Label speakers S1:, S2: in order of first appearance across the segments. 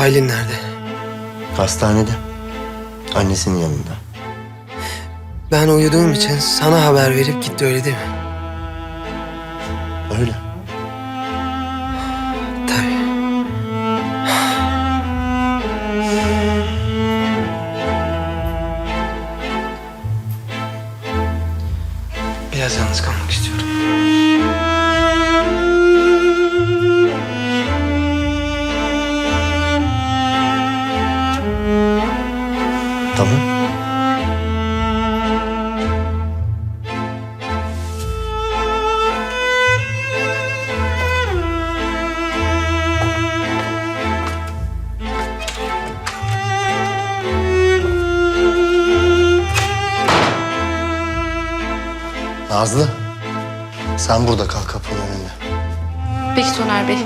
S1: Aylin nerede?
S2: Hastanede. Annesinin yanında.
S1: Ben uyuduğum için sana haber verip gitti öyle değil mi?
S2: Öyle.
S1: Tabii. Biraz yalnız kalmak istiyorum.
S2: Nazlı. Sen burada kal kapının önünde.
S3: Peki Soner Bey.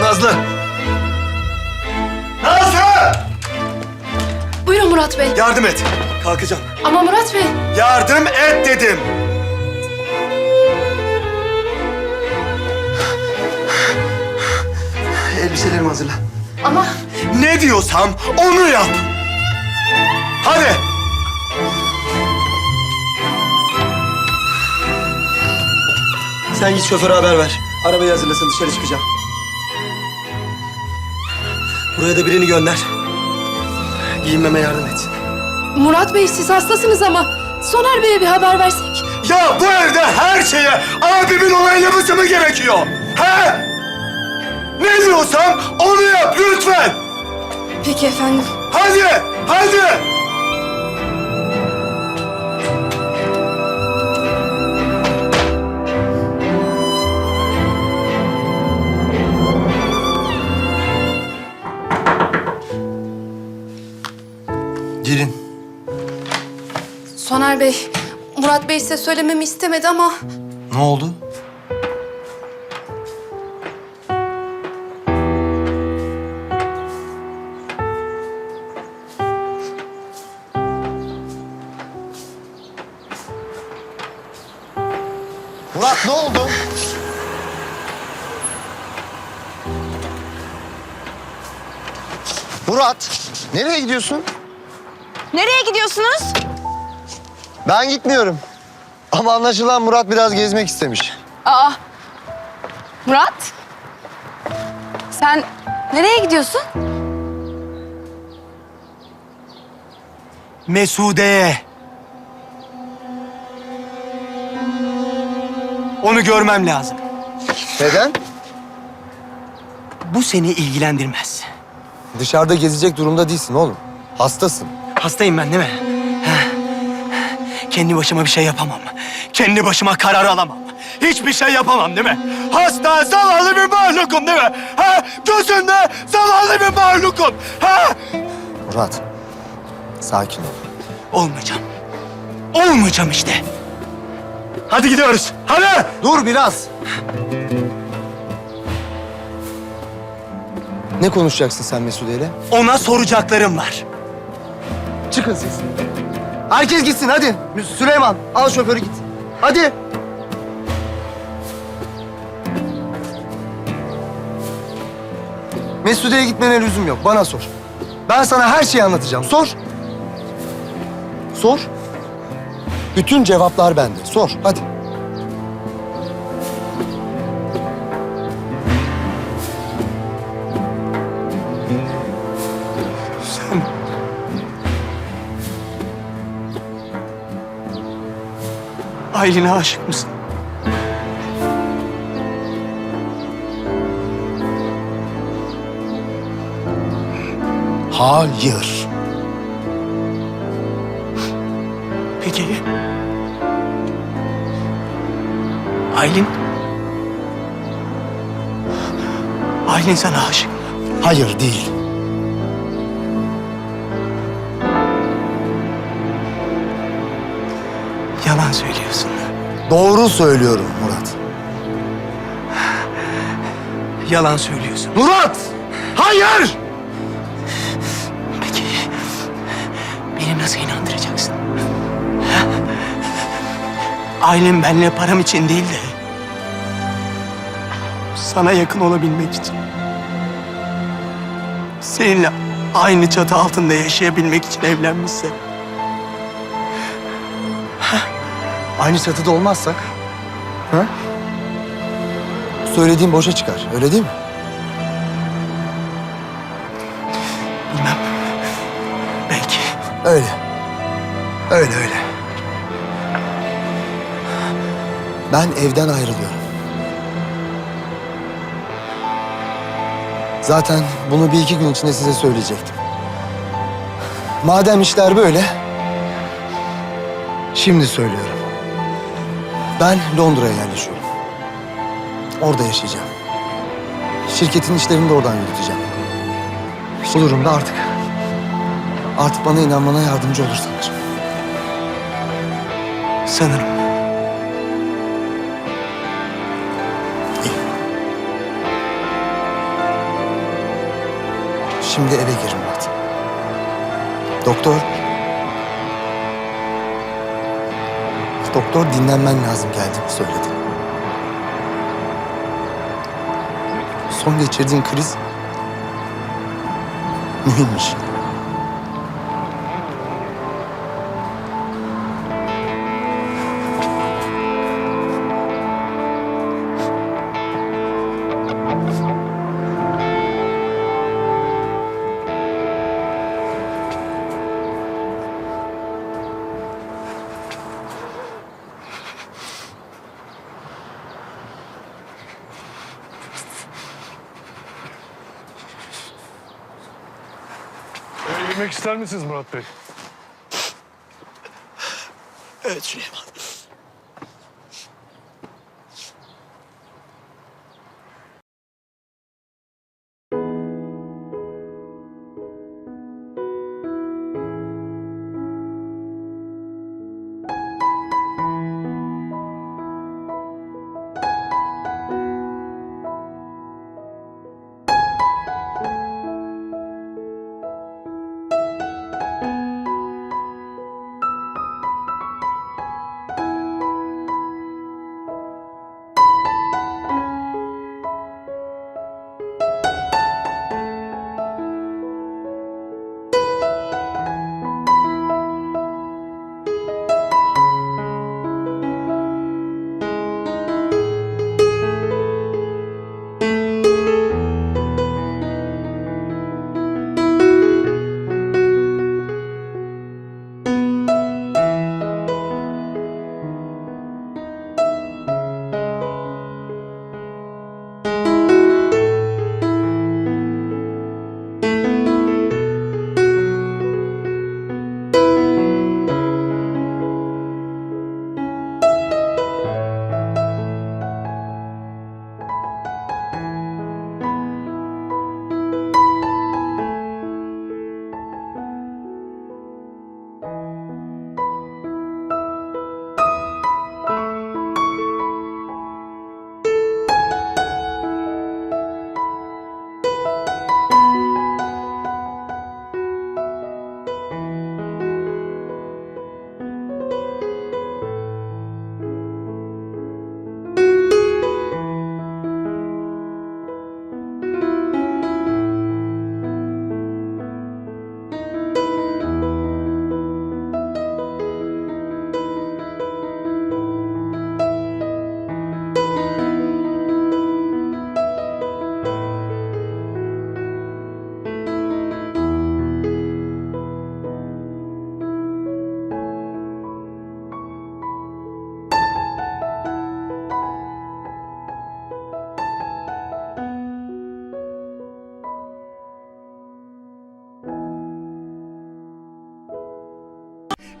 S1: Nazlı!
S3: Murat Bey.
S1: Yardım et. Kalkacağım.
S3: Ama Murat Bey.
S1: Yardım et dedim. Elbiselerimi hazırla.
S3: Ama
S1: Ne diyorsam onu yap. Hadi. Sen git şoföre haber ver. Arabayı hazırlasın dışarı çıkacağım. Buraya da birini gönder. Giyinmeme yardım etsin.
S3: Murat Bey siz hastasınız ama Soner Bey'e bir haber versek.
S1: Ya bu evde her şeye abimin onaylaması mı gerekiyor? He? Ne diyorsam onu yap lütfen.
S3: Peki efendim.
S1: Hadi, hadi.
S3: Bey size söylememi istemedi ama
S1: Ne oldu?
S2: Murat ne oldu? Murat, nereye gidiyorsun?
S4: Nereye gidiyorsunuz?
S2: Ben gitmiyorum. Ama anlaşılan Murat biraz gezmek istemiş.
S4: Aa. Murat. Sen nereye gidiyorsun?
S1: Mesude'ye. Onu görmem lazım.
S2: Neden?
S1: Bu seni ilgilendirmez.
S2: Dışarıda gezecek durumda değilsin oğlum. Hastasın.
S1: Hastayım ben değil mi? Kendi başıma bir şey yapamam. Kendi başıma karar alamam. Hiçbir şey yapamam değil mi? Hasta, zavallı bir mahlukum değil mi? Ha? Gözünde zavallı bir mahlukum. Ha?
S2: Murat, sakin ol.
S1: Olmayacağım. Olmayacağım işte. Hadi gidiyoruz. Hadi.
S2: Dur biraz. Ne konuşacaksın sen Mesude ile?
S1: Ona soracaklarım var.
S2: Çıkın siz. Herkes gitsin hadi. Süleyman al şoförü git. Hadi. Mesude'ye gitmene lüzum yok. Bana sor. Ben sana her şeyi anlatacağım. Sor. Sor. Bütün cevaplar bende. Sor. Hadi.
S1: Aylin'e aşık mısın?
S2: Hayır.
S1: Peki. Aylin? Aylin sana aşık.
S2: Hayır değil.
S1: Yalan söylüyorsun.
S2: Doğru söylüyorum Murat.
S1: Yalan söylüyorsun.
S2: Murat! Hayır!
S1: Peki beni nasıl inandıracaksın? Ha? Ailem benimle param için değil de sana yakın olabilmek için. Seninle aynı çatı altında yaşayabilmek için evlenmişse.
S2: Aynı çatıda olmazsak... Ha? Söylediğin boşa çıkar, öyle değil mi?
S1: Bilmem. Belki.
S2: Öyle. Öyle öyle. Ben evden ayrılıyorum. Zaten bunu bir iki gün içinde size söyleyecektim. Madem işler böyle, şimdi söylüyorum. Ben Londra'ya yerleşiyorum. Orada yaşayacağım. Şirketin işlerini de oradan yürüteceğim. Bu durumda artık Artık bana inanmana yardımcı olur sanırım.
S1: Sanırım.
S2: İyi. Şimdi eve gir Murat. Doktor... Doktor dinlenmen lazım geldiğini söyledi. Son geçirdiğin kriz... mühimmiş.
S5: Yemek ister misiniz Murat Bey?
S1: Evet Süleyman.